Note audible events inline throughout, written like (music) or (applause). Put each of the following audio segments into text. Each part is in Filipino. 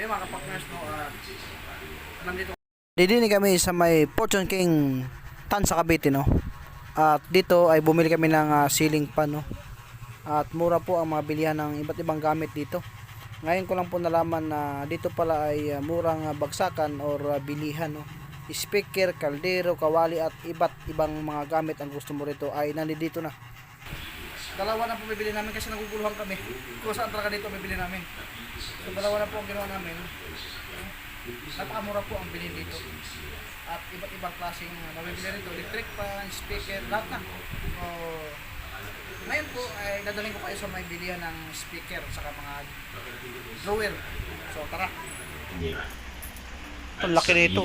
Ayun mga kapakners, no, ah, nandito Didini kami sa may Fortune King Tan sa Cavite no. At dito ay bumili kami ng ah, ceiling fan no. At mura po ang mga bilihan ng iba't ibang gamit dito. Ngayon ko lang po nalaman na dito pala ay ah, murang ah, bagsakan or ah, bilihan no. Speaker, kaldero, kawali at iba't ibang mga gamit ang gusto mo rito ay nandito na. Dalawa na po bibili namin kasi naguguluhan kami. Kung saan talaga dito bibili namin. So dalawa na po ang ginawa namin. Napakamura po ang bilhin dito. At iba't ibang klaseng uh, mabibili rito. Electric fan, speaker, lahat na. So, ngayon po ay dadaling ko kayo sa may bilihan ng speaker saka mga drawer. So tara. niya. Ang laki nito.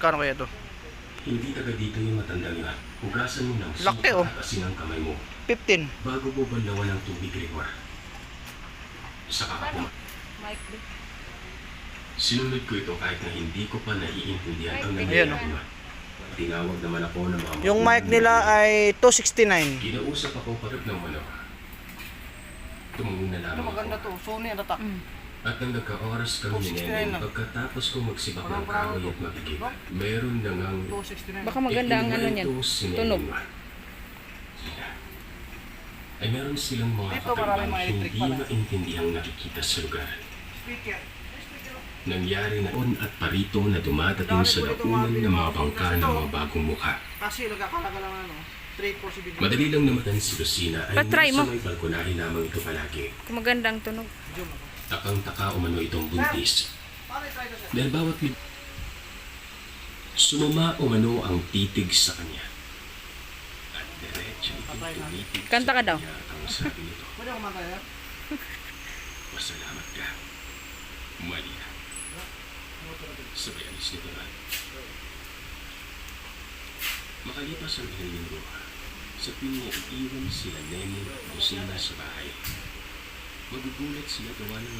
Kano kaya to? hindi taga dito yung matandang yun. Hugasan mo ng Laki, oh. at asin ang kamay mo 15. bago mo banlawan ng tubig Gregor. Saka ako. Sinunod ko ito kahit na hindi ko pa naiintindihan ang nangyayari. Tinawag naman ako ng mga Yung mic nila ay 269. Kinausap ako pagkat ng wala. Tumungo na lamang maganda ako. to? Sony ang tatak. At nang nagka-oras kami ni 269 Neneng, lang. pagkatapos ko magsibak ng Parang parang kahoy at magigib, meron na ngang 269. Baka maganda ang ano niyan. Tunog. Ay meron silang mga electric hindi maintindihang nakikita sa lugar. Nangyari na on at parito na dumadating sa dapunan ng mga bangka ng mga bagong mukha. Kasi nagkakalaga lang ano. 3 4 CBD. Madali lang naman si Lucina ay Pa-try nasa mo. may balkonahe lamang ito palagi. Kung magandang tunog. Takang-taka umano itong buntis dahil bawat lib... Sumama umano ang titig sa kanya. At diretso itong tumitig Kanta ka daw. Pwede ako mantay ha? Pasalamat ka. Maria. Sabay alis nito na. Makalipas ang ilang linggo, sa tuwing na iiwan sila Nene at Lucina sa bahay, magugulat sila gawa ng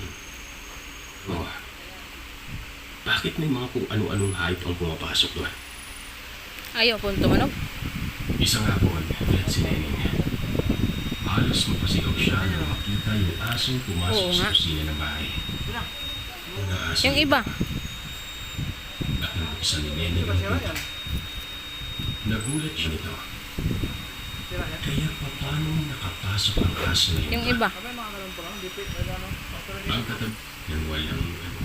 Oh, bakit may mga kung ano-anong hype ang pumapasok doon? Ayaw kung tumunog. Isa nga po, at si Neneng. Halos mapasigaw siya nang makita yung asong pumasok Oo sa nga. kusina ng bahay. Una aso Yung iba. At nang buksan ni Neneng ang pinto, nagulat siya nito. Kaya pa paano nakapasok ang aso na yun? Yung iba. Ano Ang katab ng walang ano.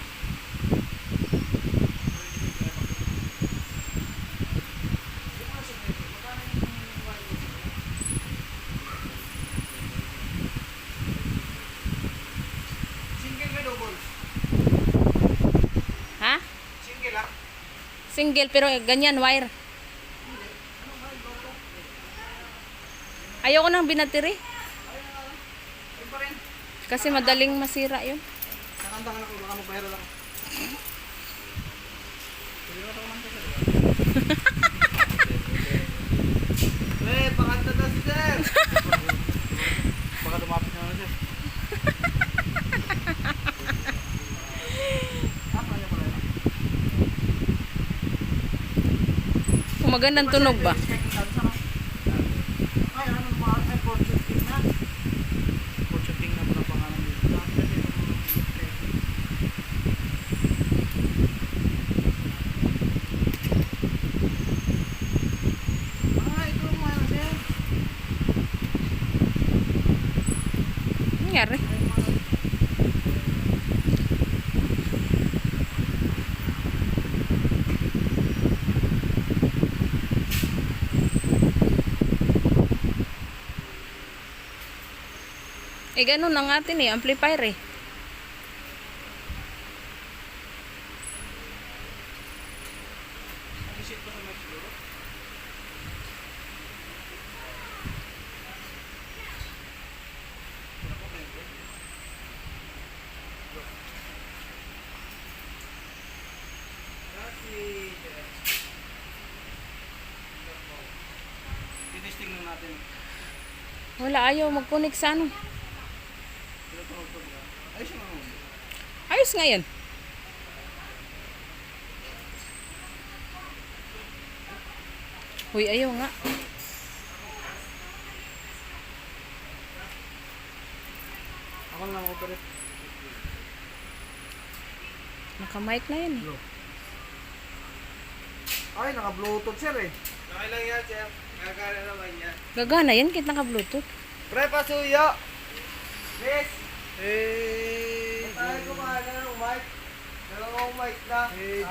Single ka double. Ha? Single ha? Single pero ganyan wire. Ayoko nang binatiri. Kasi madaling masira yun. Nakanta ka. Baka magbayaro lang. Eh, pakanta na si sir. Baka lumapit na na sir. Ah, kaya pala yun. Kung magandang tunog ba? Ay, ano ba? Ay, fortune king na. Fortune king na po ng pangalan dito. Ah, ito mo ano siya. Ano Nangyari. Eh, ganun ang atin eh. Amplifier eh. Wala, ayaw mag-connect sa ano. Ay, siya naman. Ayos nga yan. Uy, ayaw nga. Ako na lang ako ulit. Naka-mic na yan eh. Ay, naka-bluetooth sir eh. Okay lang yan, sir. Gagana naman yan. Gagana yan kahit naka-bluetooth. Pre, pasuyo! Miss! Eh, Tayo kumahala mic. Dalawang mic na. Eh,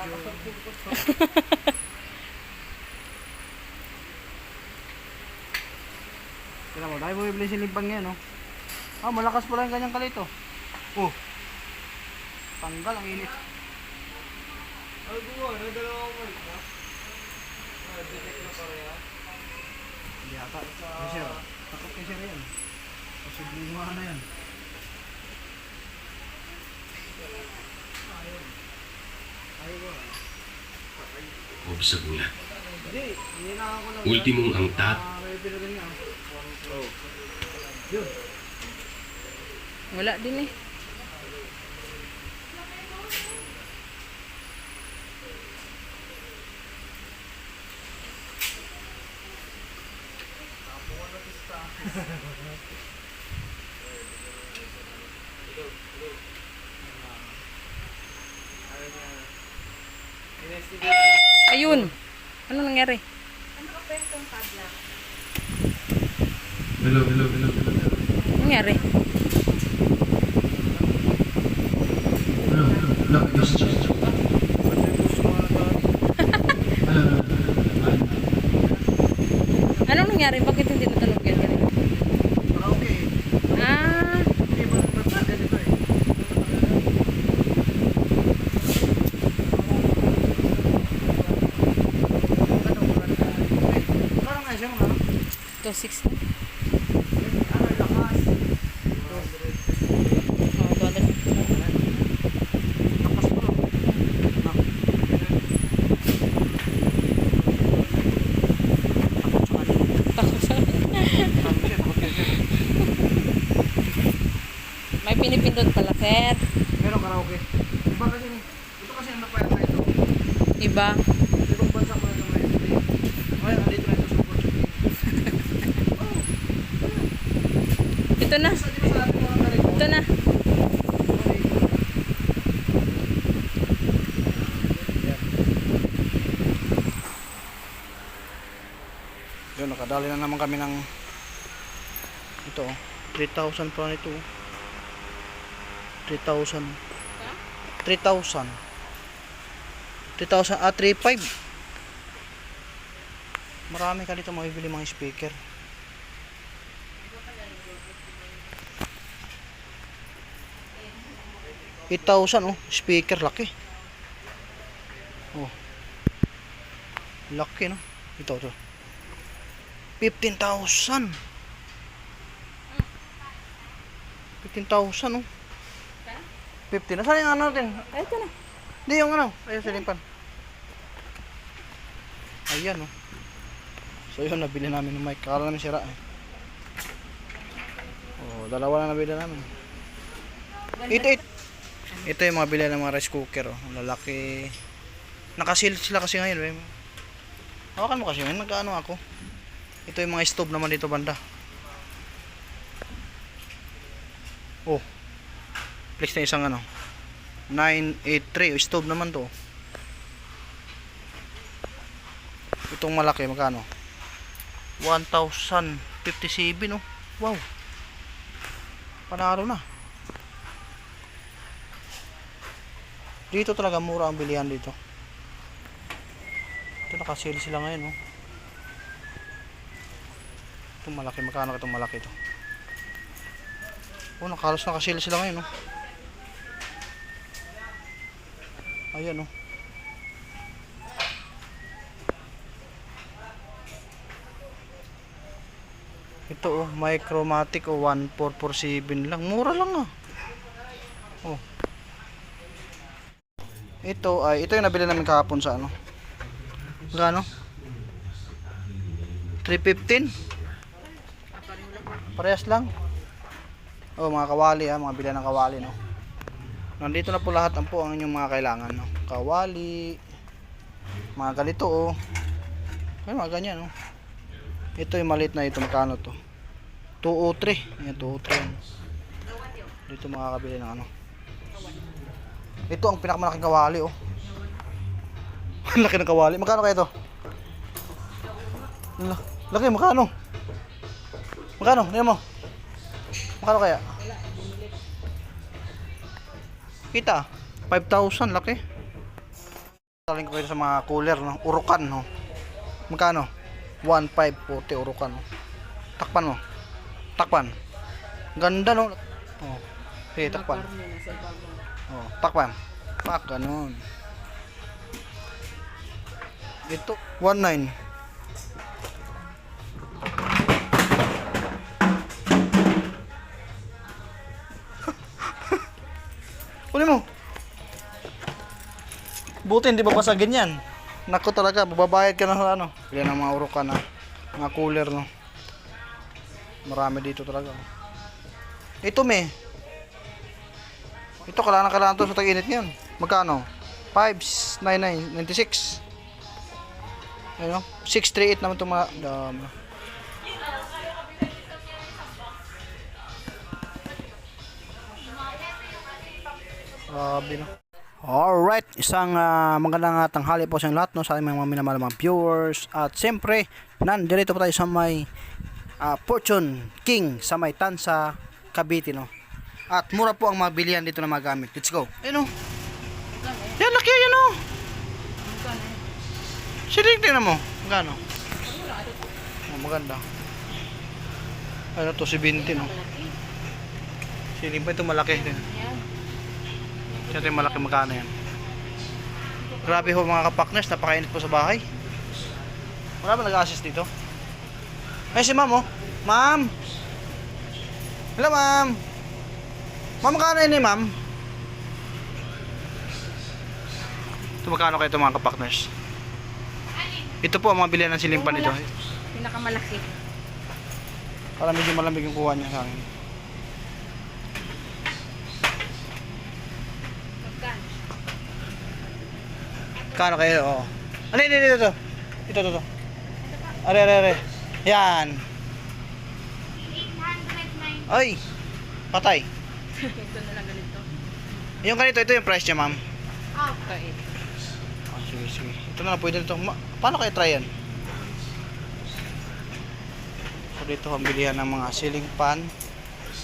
Tira mo, dahil bumibili si Limpang yan, no? Ah, malakas pala yung kanyang kalito. Oh. Tanggal ang init. Ano gumawa? Ano dalawang mic na? Ah, detect na pareha. Hindi ata. Ay, sir. Takot kay sir yan. Posibleng mga na yan. O sa bulat. Hindi, hindi na ako lang. Ultimong angtat, Ah, may pinagin niya. Wala din eh. Ayun. Ano nangyari? Hello, hello, hello, hello. Ano nangyari? Hello. Hello, just, just, just. Hello, hello. Anong nangyari? Bakit hindi natunog yan? Ganun? Karaoke. Ah, Hindi ba nagpapagod ito eh. Ano nga siya mga? 260. Oh, 250. Tapos po. Takot sa May pinipindot pala, sir. Meron karaoke. Iba kasi ito kasi ang napayat na ito. Iba. Ibang bansa ko na ito ngayon. Ngayon, andito na ito sa Portuguese. Ito na. Ito na. Yun, nakadali na naman kami ng ito, oh. 3,000 pa nito. oh. 3,000. 3,000. 3,000, ah, 3,500. Marami ka dito mabibili mga speaker. Eight thousand oh, speaker laki. Oh. Laki no. Ito to. 15,000. 15,000 oh. 50 na. Saan yung ano natin? Ito na. Hindi yung ano. Ayun, silimpan. Ayan oh. So yun, nabili namin ng mic. Kala namin sira eh. Oh, dalawa na nabili namin. Ito, ito. Ito yung mga bili ng mga rice cooker oh. Lalaki. Nakasil sila kasi ngayon eh. Hawakan mo kasi ngayon. Nag-ano ako. Ito yung mga stove naman dito banda. Oh. Flex na isang ano. 983 o stove naman to. Itong malaki magkano? 1,057 no. Wow. Panalo na. Dito talaga mura ang bilihan dito. Ito nakasale sila ngayon no. Itong malaki magkano itong malaki to? Oh, nakalos nakasale sila ngayon no. Ayan oh. Ito oh, Micromatic oh, 1447 lang. Mura lang ah. Oh. Ito ay ito yung nabili namin kahapon sa ano. Gaano? 315. Parehas lang. Oh, mga kawali ah, mga bilan ng kawali no. Nandito na po lahat ang po ang inyong mga kailangan no. Kawali, mga ganito oh. Ay, mga ganyan oh. Ito yung maliit na ito, magkano to? 203. Yan, 203. yan. Dito makakabili ng ano. Ito ang pinakamalaking kawali, oh. (laughs) Ang laki ng kawali. Magkano kaya ito? La- Laki, magkano? Magkano? Tingnan mo. Magkano kaya? Kita. 5,000, laki. Saling ko kayo sa mga cooler, no? Urukan, no? Magkano? 1,540 urukan, no? Takpan mo. Takpan. Ganda, no? Oh. Sige, takpan. Oh, takpan. Pak, ganun. Ito, 1,900. Uli (laughs) mo. Buti hindi babasagin yan. Nako talaga, babayad ka na sa ano. Pili ng mga urukan na. Mga cooler no. Marami dito talaga. Ito me. Ito kailangan kailangan to sa tag-init ngayon. Magkano? 599 96. Ano? 638 naman itong mga dami. Grabe no. Alright, isang ah, magandang ah, tanghali po sa inyo lahat no, sa aming mga minamahal mga viewers. At siyempre, nandito po tayo sa may ah, Fortune King sa may Tansa, Cavite no. At mura po ang mga bilihan dito na mga gamit. Let's go. Ayun oh. Yan, laki yan oh. Siling tingnan mo. Magkano? Oh, maganda. Ano to, si Binti no. Siling pa ito malaki. Ito yung malaki magkano yan. Grabe ho mga kapakners, napakainit po sa bahay. Wala ba nag-assist dito? Ay si ma'am oh. Ma'am! Hello ma'am! Ma'am, magkano yun eh ma'am? Ito magkano kayo ito mga kapakners? Ito po ang mga bilihan ng silimpan dito. Pinakamalaki. Para medyo malamig yung kuha niya sa akin. Kano kayo? Oo. Ano ito, ito, ito. Ito, ito, ito. Are, are, are. Yan. Ay. Patay. Ito na lang ganito. Yung ganito, ito yung price niya, ma'am. Okay. Ah, sige, sige. Ito na lang, pwede ito. Ma- paano kayo try yan? So, dito ang bilihan ng mga ceiling fan.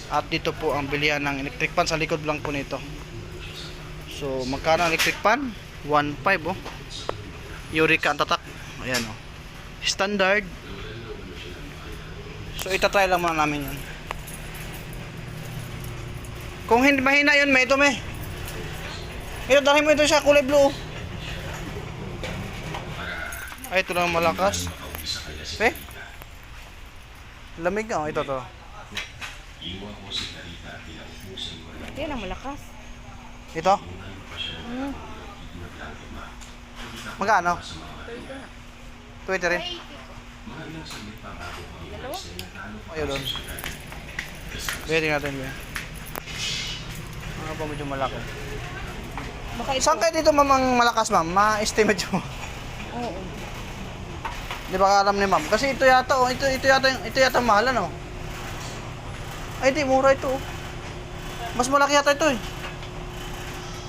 At dito po ang bilihan ng electric fan. Sa likod lang po nito. So, magkano ang electric fan? 1.5 oh. Eureka ang tatak. Ayan oh. Standard. So, itatry lang muna namin yun. Kung hindi mahina yun, may ito may. Ito, dalhin mo ito sa kulay blue. oh. Ay, ito lang malakas. Eh? Lamig nga, oh. ito to. Yan ang malakas. Ito? Hmm. Magkano? 20 rin. Ayun doon. Pwede natin yun. Mga pa medyo malaki. Baka ito. Saan kayo dito mamang malakas ma'am? Ma-estimate mo. Oo. Di ba alam ni ma'am? Kasi ito yata, oh, ito, ito yata, yung- ito yata mahal, ano? Ay, di, mura ito, oh. Mas malaki yata ito, eh.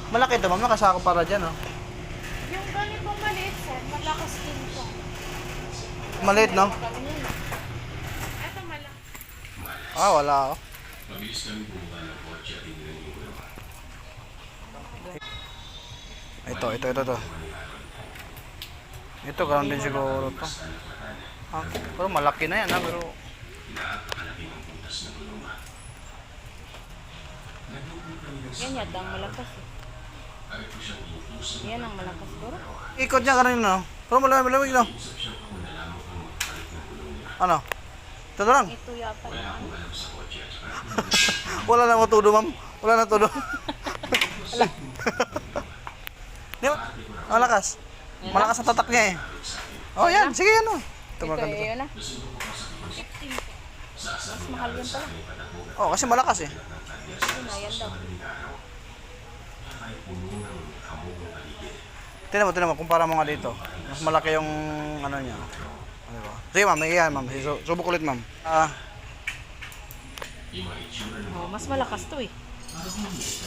Malaki ito, ma'am. Nakasako para dyan, oh. Yung ganito maliit, sir, malakas din po. Maliit, no? Ito malaki. Ah, wala, oh. Mabilis kami bumaba ng kotse at Ito, ito, ito, ito. Ito, ganoon din siguro to. Ah, pero malaki na yan, ha? Pero, ng gulungan. Yan yata ang malakas eh. Yan ang malakas bro. ikot niya kanina, no? Pero malamig, malamig, no? Ano? Ito na lang. Ito yata. (laughs) Wala na matudo, ma'am. Wala na tudo. (laughs) (laughs) Di ba? Malakas. Malakas ang tatak niya, eh. Oh, yan. Sige, yan, oh. Ito, eh, yun ah. Mas mahal yun pala. Oh, kasi malakas, eh. Ito na, yan daw. Tingnan mo, tingnan mo. Kumpara mo nga dito. Mas malaki yung, ano niya. Ano ba? Sige, ma'am. Nagiyan, ma'am. Su- Subok ulit, ma'am. Ah, Oh, mas malakas to eh.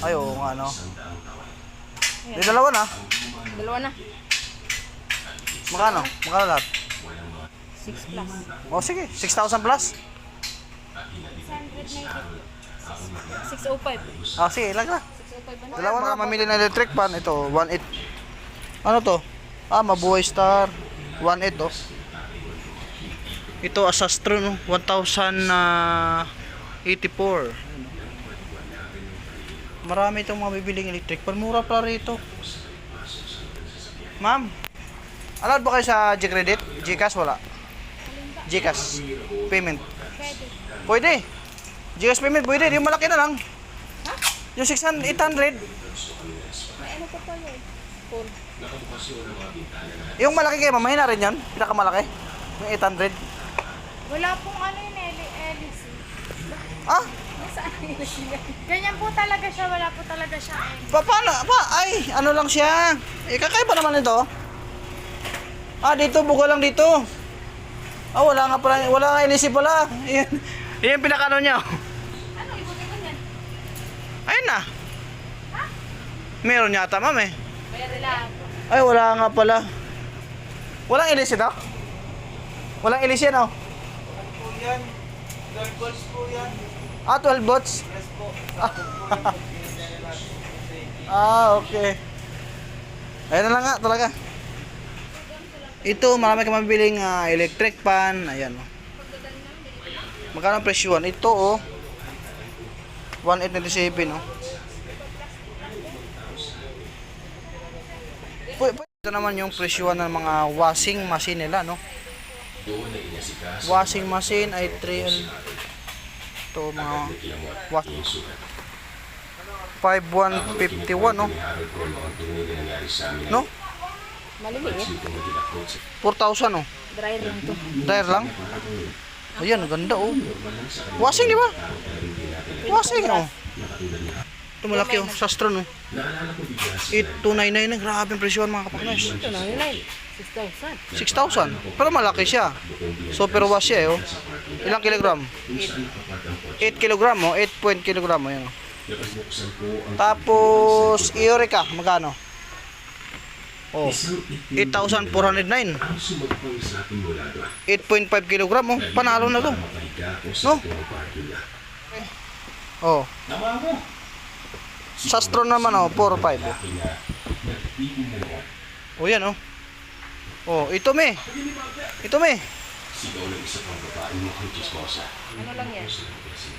ay, oo nga, ano. Di dalawa na. Dalawa na. Magkano? Magkano lahat? 6 plus. O sige, 6,000 plus. 605. Ah, sige, ilag na. 605 ba na? Dalawa na mamili ng electric fan. Ito, 1.8. Ano to? Ah, Mabuhay Star. 1.8 oh. Ito, Asastro, no? 1,084. Marami itong mga bibiling electric fan. Mura pala rito. Ma'am, allowed ba kayo sa G-Credit? Gcash wala? Gcash payment. Pwede. Gcash payment pwede. Yung malaki na lang. Yung 600, 800. May ano pa pa yun? Phone. Yung malaki kayo, mahina rin yan. Pinakamalaki. Yung 800. Wala pong ano yun, Eli- LEC. Ah? Ganyan po talaga siya, wala po talaga siya pa, paano? Pa, ay, ano lang siya. Eh, kakaiba naman ito. Ah, dito, buko lang dito. Ah, wala nga pala, wala nga LC pala. Yan, yan pinakano niya. Ano, ibutin ko yan? Ayun na. Meron yata, ma'am eh. Meron lang. Ay, wala nga pala. Walang LC daw? Walang LC yan, oh. Po yan. 12 volts po yan. Ah, 12 bots. Yes po. Ah, okay. Ayan na lang nga talaga. Ito, marami kang mabibiling ah, electric pan. Ayan, oh. Magkano ang presyo? Ito, oh. 1897, oh. Pu- pu- Ito naman yung presyo ng mga washing machine nila, no? Washing machine ay 3 ito mga wash 5151 no? No? Maliliit. 4,000 no? Dryer lang to. Tire lang? Ayan ganda oh. Washing di ba? Washing oh. Ito malaki oh. Sastro no? 8299 na grabe ang presyo mga kapaknas Ito na, yun ay. 6,000. 6,000 pero malaki siya. Super wash siya eh oh. Ilang kilogram? 8 kilogram oh 8 point kilogram oh yan oh Tapos, Eureka, magkano? Oh, 8,409. 8.5 kilogram, oh. Panalo na to. No? Oh. Sastro naman, oh. 4 5. Oh, yan, oh. Oh, ito me. Ito me. Ano lang yan?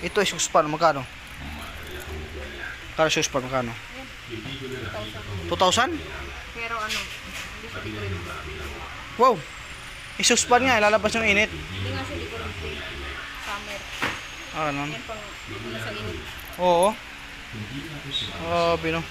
Ito ay suspan, magkano? Kano suspan, magkano? 2,000? Pero ano. Wow. Isuspan nga, ilalabas yung init. Hindi nga siya decorative. Summer. Ah, ganun. Yan pang sa init. Oo. Oh, pino.